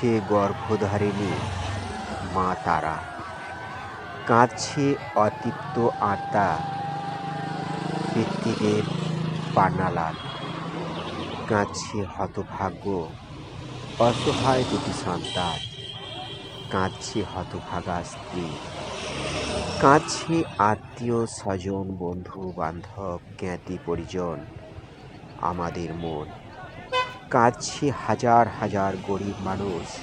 কাঁদছে গর্ভধারিণী মা তারা। কাঁদছে অতৃপ্ত আত্মা পিতৃদেব পান্নালাল কাঁদছে হতভাগ্য অসহায় দুটি সন্তান। কাঁদছে হতভাগা স্ত্রী। কাঁদছে আত্মীয় স্বজন বন্ধু বান্ধব জ্ঞাতি পরিজন আমাদের মন। কাঁদছে হাজার হাজার গরিব মানুষ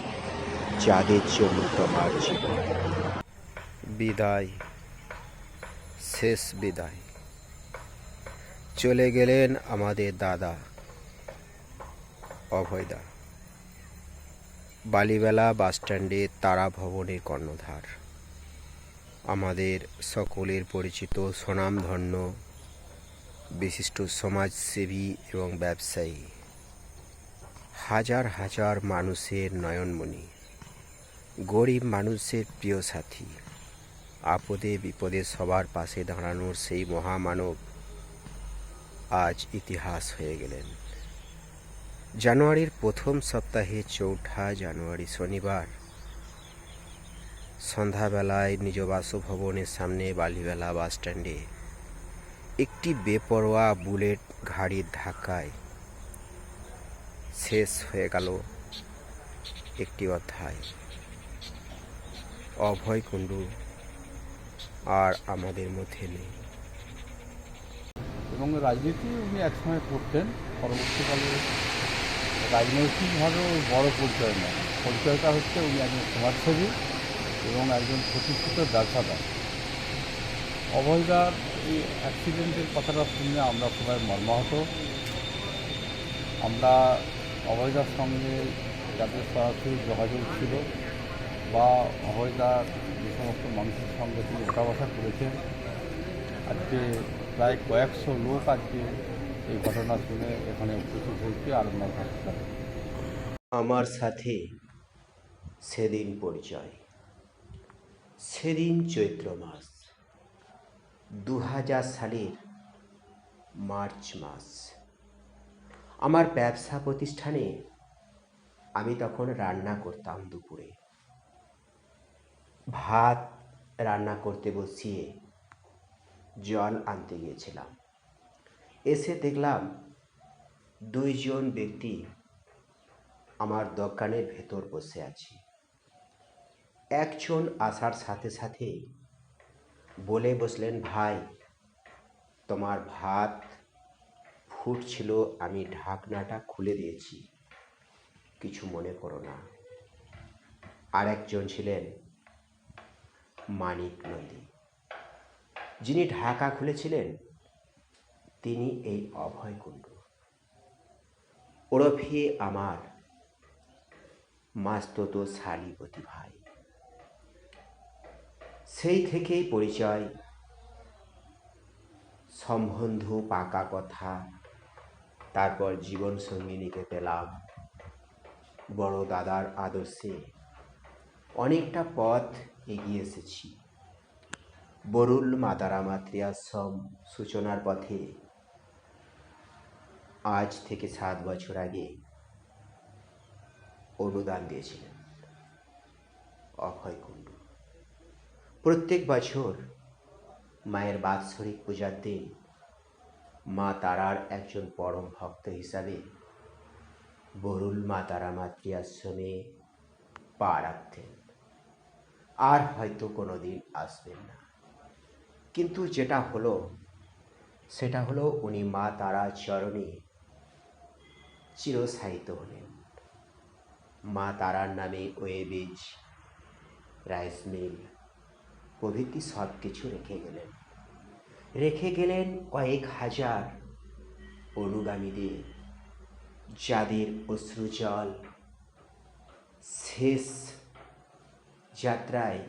যাদের জন্য তোমার জীবন। বিদায়, শেষ বিদায়। চলে গেলেন আমাদের দাদা অভয়দা। বালিবেলা বাসস্ট্যান্ডে তারা ভবনের কর্ণধার। আমাদের সকলের পরিচিত স্বনামধন্য, বিশিষ্ট সমাজসেবী এবং ব্যবসায়ী। হাজার হাজার মানুষের নয়নমণি, গরিব মানুষের প্রিয় সাথী। আপদে বিপদে সবার পাশে দাঁড়ানোর সেই মহামানব আজ ইতিহাস হয়ে গেলেন। জানুয়ারির প্রথম সপ্তাহে চৌঠা জানুয়ারি শনিবার, সন্ধ্যাবেলায় নিজ বাসভবনের সামনে বালিবেলা বাসস্ট্যান্ডে একটি বেপরোয়া বুলেট ঘাড়ির ধাক্কায় শেষ হয়ে গেল একটি অধ্যায়। অভয় কুণ্ডু আর আমাদের মধ্যে নেই। এবং রাজনীতি উনি একসময় করতেন, পরবর্তীকালে রাজনৈতিকভাবেও বড় পরিচয় নয় পরিচয়টা হচ্ছে উনি একজন সমাজসেবী এবং একজন প্রতিষ্ঠিত ব্যবসাদার অভয়দার এই অ্যাক্সিডেন্টের কথাটা শুনে আমরা সবাই মর্মাহত। আমরা অভয়দার সঙ্গে যাদের সরাসরি যোগাযোগ ছিল বা অভয়দার যে সমস্ত মানুষের সঙ্গে তিনি ওঠা বসা করেছেন, আজকে প্রায় কয়েকশো লোক আজকে এই ঘটনা শুনে এখানে উপস্থিত হয়েছে হাসপাতালে আমার সাথে সেদিন পরিচয়। সেদিন চৈত্র মাস দু হাজার সালের মার্চ মাস। আমার ব্যবসা প্রতিষ্ঠানে আমি তখন রান্না করতাম দুপুরে। ভাত রান্না করতে বসিয়ে জল আনতে গিয়েছিলাম। এসে দেখলাম দুইজন ব্যক্তি আমার দোকানের ভেতর বসে আছে। একজন আসার সাথে সাথে বলে বসলেন, ভাই, তোমার ভাত ফুটছিল আমি ঢাকনাটা খুলে দিয়েছি। কিছু মনে করো না। আর একজন ছিলেন মানিক নন্দী। যিনি ঢাকা খুলেছিলেন, তিনি এই অভয় কুণ্ডু। ওরফে আমার মাস্তত শালীপতি ভাই। সেই থেকেই পরিচয়, সম্বন্ধ, পাকা কথা তারপর জীবন সঙ্গিনীকে পেলাম বড় দাদার আদর্শে। অনেকটা পথ এগিয়ে এসেছি। বরুল মাতারা মাতৃআশ্রম সূচনার পথে। আজ থেকে সাত বছর আগে অনুদান দিয়েছিলেন অক্ষয় কুণ্ডু। প্রত্যেক বছর মায়ের বাৎসরিক পূজার দিন মা তারার একজন পরম ভক্ত হিসাবে বরুল মা তারা মাতৃ আশ্রমে পা রাখতেন। আর হয়তো কোনো দিন আসবেন না। কিন্তু যেটা হলো, সেটা হলো উনি মা তারা চরণে চিরস্থায়িত হলেন। মা তারার নামে ওয়েবিজ রাইস মিল প্রভৃতি সব কিছু রেখে গেলেন। রেখে গেলেন কয়েক হাজার অনুগামীদের। যাদের অশ্রুজল শেষ যাত্রায়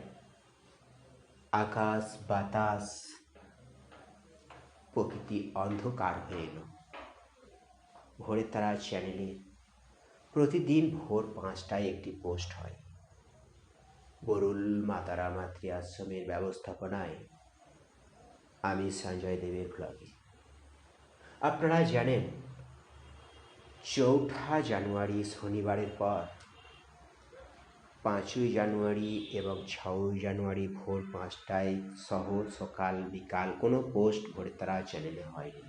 আকাশ, বাতাস, প্রকৃতি অন্ধকার হয়ে এলো। ভোরের তারা চ্যানেলে প্রতিদিন ভোর পাঁচটায় একটি পোস্ট হয়। বরুল মাতারা মাতৃ আশ্রমের ব্যবস্থাপনায় আমি সঞ্জয় দেবের ব্লগে। আপনারা জানেন, চৌঠা জানুয়ারি শনিবারের পর পাঁচই জানুয়ারি এবং ছয়ই জানুয়ারি ভোর পাঁচটায় শহর সকাল বিকাল কোনো পোস্ট ভোরে তারা চ্যানেলে হয়নি।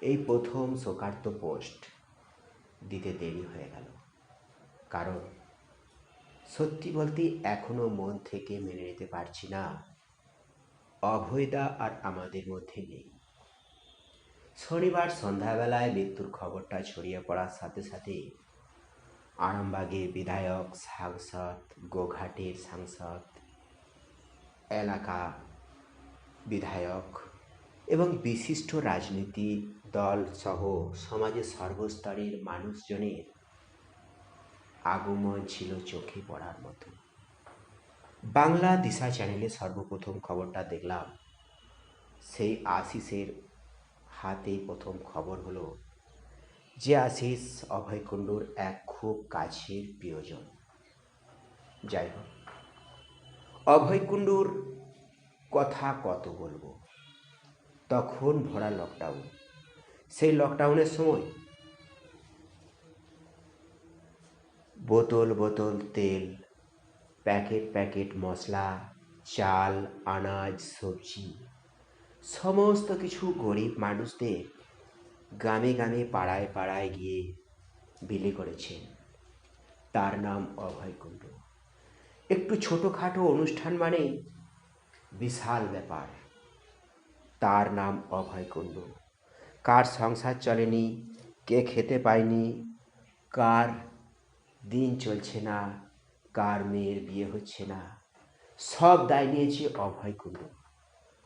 এই প্রথম শোকার্ত পোস্ট দিতে দেরি হয়ে গেল। কারণ সত্যি বলতে এখনও মন থেকে মেনে নিতে পারছি না অভয়দা আর আমাদের মধ্যে নেই। শনিবার সন্ধ্যাবেলায় মৃত্যুর খবরটা ছড়িয়ে পড়ার সাথে সাথে আরামবাগের বিধায়ক, সাংসদ, গোঘাটের সাংসদ, এলাকা বিধায়ক এবং বিশিষ্ট রাজনীতি দল সহ সমাজের সর্বস্তরের মানুষজনের আগমন ছিল চোখে পড়ার মতো। বাংলা দিশা চ্যানেলে সর্বপ্রথম খবরটা দেখলাম। সেই আশিসের হাতে প্রথম খবর হলো যে আশিস অভয় কুণ্ডুর এক খুব কাছের প্রিয়জন। যাই হোক, অভয় কুণ্ডুর কথা কত বলব? তখন ভরা লকডাউন সেই লকডাউনের সময় বোতল বোতল তেল প্যাকেট প্যাকেট মশলা, চাল, আনাজ, সবজি, সমস্ত কিছু গরিব মানুষদের গ্রামে গ্রামে পাড়ায় পাড়ায় গিয়ে বিলি করেছেন। তার নাম অভয় কুণ্ডু। একটু ছোটোখাটো অনুষ্ঠান মানে বিশাল ব্যাপার। তার নাম অভয় কুণ্ডু। কার সংসার চলেনি, কে খেতে পায়নি, কার দিন চলছে না কার মেয়ের বিয়ে হচ্ছে না। সব দায় নিয়েছে অভয় কুণ্ডু।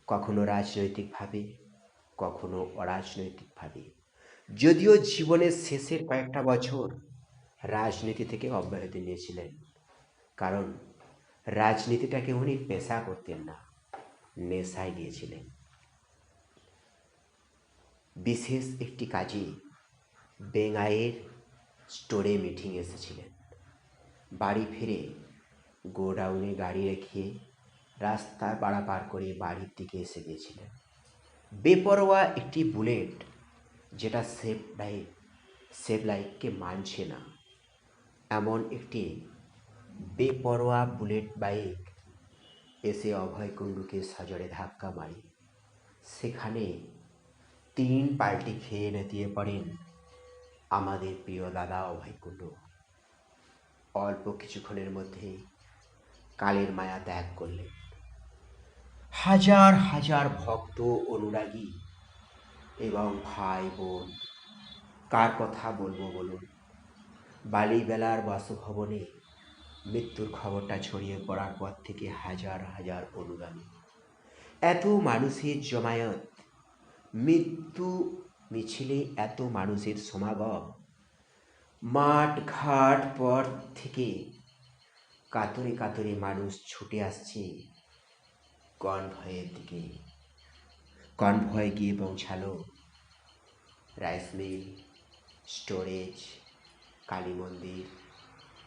কখনো রাজনৈতিকভাবে, কখনো অরাজনৈতিকভাবে। যদিও জীবনের শেষের কয়েকটা বছর রাজনীতি থেকে অব্যাহতি নিয়েছিলেন। কারণ রাজনীতিটাকে উনি পেশা করতেন না, নেশায় গিয়েছিলেন। বিশেষ একটি কাজে বেঙ্গাইয়ের স্টোরে মিটিং এসেছিলেন। বাড়ি ফিরে গোডাউনে গাড়ি রেখে রাস্তা পারাপার করে বাড়ির দিকে এসে গিয়েছিলেন বেপরোয়া একটি বুলেট যেটা সেফ লাইফ, সেফ লাইফকে মানছে না। এমন একটি বেপরোয়া বুলেট বাইক এসে অভয় কুণ্ডুকে সজরে ধাক্কা মারে। সেখানে তিন পাল্টি খেয়ে নেতিয়ে পড়েন আমাদের প্রিয় দাদা অভয় কুণ্ডু। অল্প কিছুক্ষণের মধ্যেই কালের মায়া ত্যাগ করলেন। হাজার হাজার ভক্ত, অনুরাগী এবং ভাই বোন কার কথা বলব বলুন? বালিবেলার বাসভবনে মৃত্যুর খবরটা ছড়িয়ে পড়ার পর থেকে হাজার হাজার অনুগামী। এত মানুষের জমায়েত, মৃত্যু মিছিলে এত মানুষের সমাগম মাঠ ঘাট পর থেকে কাতরে কাতরে মানুষ ছুটে আসছে কনভয়ের দিকে। কনভয় গিয়ে পৌঁছালো রাইস মিল, স্টোরেজ, কালী মন্দির,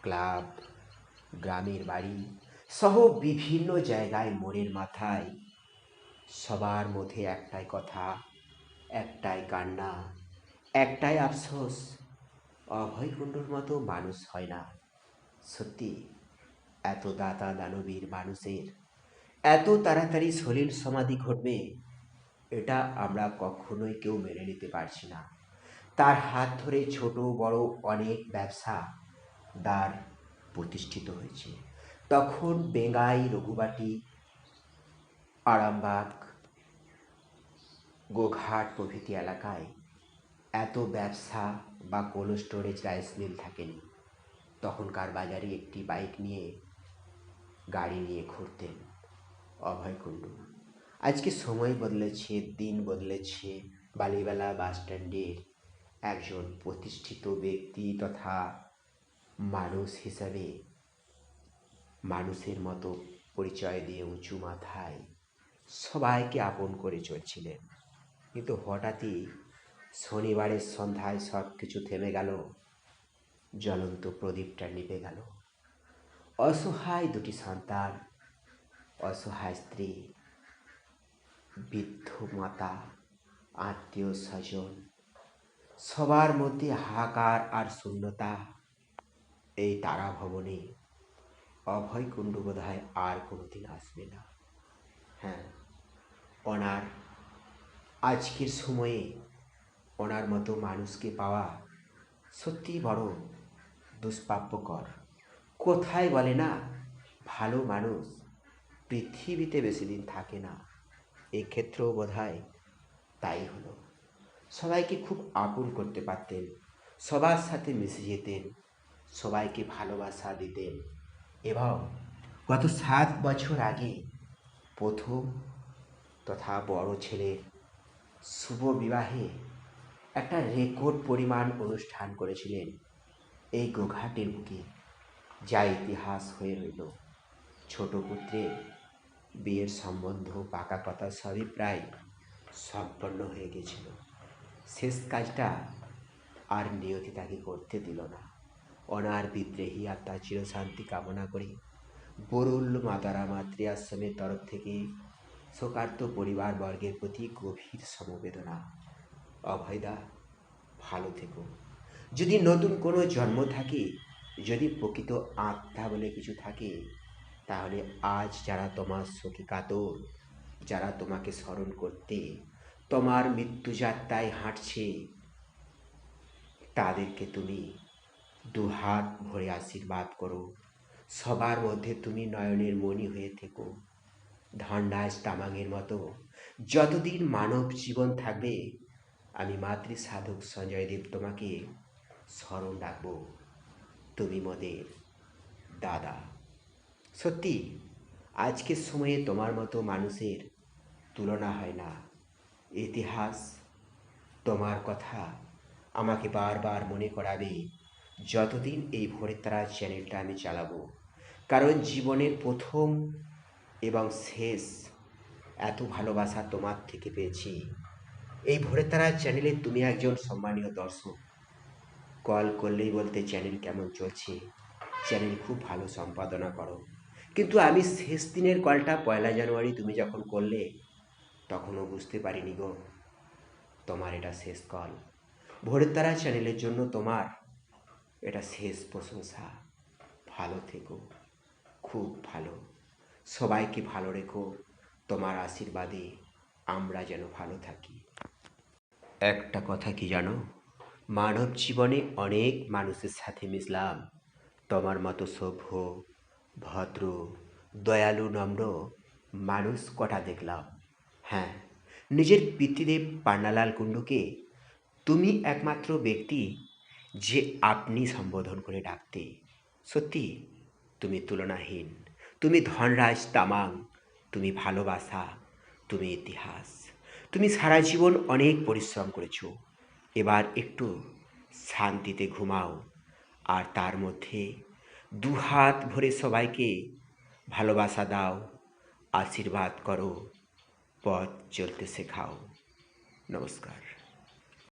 ক্লাব, গ্রামের বাড়ি সহ বিভিন্ন জায়গায় মোড়ের মাথায় সবার মধ্যে একটাই কথা, একটাই কান্না, একটাই আফসোস। অভয় কুণ্ডুর মতো মানুষ হয় না। সত্যি, এত দাতা দানবীর মানুষের, এত তাড়াতাড়ি সলিল সমাধি ঘটবে, এটা আমরা কখনোই কেউ মেনে নিতে পারছি না। তার হাত ধরে ছোট, বড় অনেক ব্যবসা দ্বার প্রতিষ্ঠিত হয়েছে। তখন বেঙ্গাই, রঘুবাটি, আরামবাগ, গোঘাট প্রভৃতি এলাকায় এত ব্যবসা বা কোল্ড স্টোরেজ রাইস মিল থাকেনি। তখনকার বাজারে একটি বাইক নিয়ে গাড়ি নিয়ে ঘুরতেন অভয় কুণ্ডু। আজকে সময় বদলেছে, দিন বদলেছে। বালিবেলা বাস স্ট্যান্ডের একজন প্রতিষ্ঠিত ব্যক্তি তথা মানুষ হিসাবে মানুষের মতো পরিচয় দিয়ে উঁচু মাথায় সবাইকে আপন করে চলছিলেন। কিন্তু হঠাৎই শনিবারের সন্ধ্যায় সব কিছু থেমে গেল। জ্বলন্ত প্রদীপটা নিভে গেল। অসহায় দুটি সন্তান, অসহায় স্ত্রী, বৃদ্ধ মাতা, আত্মীয় স্বজন, সবার মধ্যে হাহাকার আর শূন্যতা। এই তারা ভবনে অভয় কুণ্ডু বোধ হয় আর কোনোদিন আসবে না। হ্যাঁ ওনার আজকের সময়ে ওনার মতো মানুষকে পাওয়া সত্যি বড় দুষ্প্রাপ্যকর। কোথায় বলে না, ভালো মানুষ পৃথিবীতে বেশি দিন থাকে না। এক্ষেত্রেও বোধ হয় তাই হলো। সবাইকে খুব আপন করতে পারতেন, সবার সাথে মিশে যেতেন, সবাইকে ভালোবাসা দিতেন এবং গত সাত বছর আগে প্রথম তথা বড় ছেলের শুভ বিবাহে একটা রেকর্ড পরিমাণ অনুষ্ঠান করেছিলেন এই গোঘাটের বুকে, যা ইতিহাস হয়ে রইল। ছোট পুত্রের বিয়ের সম্বন্ধ পাকা কথা সবই প্রায় সম্পন্ন হয়ে গেছিল। শেষ কাজটা আর নিয়তি তাকে করতে দিল না। অনার বিদ্রোহী আত্মা চিরশান্তি কামনা করে। বরুল মাতারা মাতৃ আশ্রমের তরফ থেকে শোকার্ত পরিবারবর্গের প্রতি গভীর সমবেদনা। অভয়দা, ভালো থেকো। যদি নতুন কোনো জন্ম থাকে, যদি প্রকৃত আত্মা বলে কিছু থাকে, তাহলে আজ যারা তোমার শোকে কাতর, যারা তোমাকে স্মরণ করতে তোমার মৃত্যুযাত্রায় হাঁটছে, তাদেরকে তুমি দুহাত ভরে আশীর্বাদ করো। সবার মধ্যে তুমি নয়নের মণি হয়ে থেকো। ধন্ডাস তামাঙের মতো যতদিন মানব জীবন থাকবে আমি মাতৃ সাধক সঞ্জয় দেব তোমাকে স্মরণ রাখব। তুমি মদের দাদা। সত্যি, আজকের সময়ে তোমার মতো মানুষের তুলনা হয় না। ইতিহাস তোমার কথা আমাকে বারবার মনে করাবে, যতদিন এই ভোরের তারা চ্যানেলটা আমি চালাবো। কারণ জীবনের প্রথম এবং শেষ এত ভালোবাসা তোমার থেকে পেয়েছি। এই ভোরের তারা চ্যানেলে তুমি একজন সম্মানীয় দর্শক। কল করলেই বলতে চ্যানেল কেমন চলছে, চ্যানেল খুব ভালো সম্পাদনা করো। কিন্তু আমি শেষ দিনের কলটা পয়লা জানুয়ারি তুমি যখন করলে, তখনও বুঝতে পারিনি গো, তোমার এটা শেষ কল। ভোরের তারা চ্যানেলের জন্য তোমার এটা শেষ প্রশংসা। ভালো থেকো, খুব ভালো। সবাইকে ভালো রেখো, তোমার আশীর্বাদে আমরা যেন ভালো থাকি। একটা কথা কি জানো? মানব জীবনে অনেক মানুষের সাথে মিশলাম। তোমার মতো সভ্য, ভদ্র, দয়ালু, নম্র মানুষ কটা দেখলাম। হ্যাঁ নিজের পিতৃদেব পান্নালাল কুণ্ডুকে তুমি একমাত্র ব্যক্তি যে আপনি সম্বোধন করে ডাকতে। সত্যি, তুমি তুলনাহীন, তুমি ধনরাজ তামাং, তুমি ভালোবাসা, তুমি ইতিহাস। তুমি সারা জীবন অনেক পরিশ্রম করেছ। এবার একটু শান্তিতে ঘুমাও আর তার মধ্যে দু হাত ভরে সবাইকে ভালোবাসা দাও, আশীর্বাদ করো, পথ চলতে শেখাও। নমস্কার।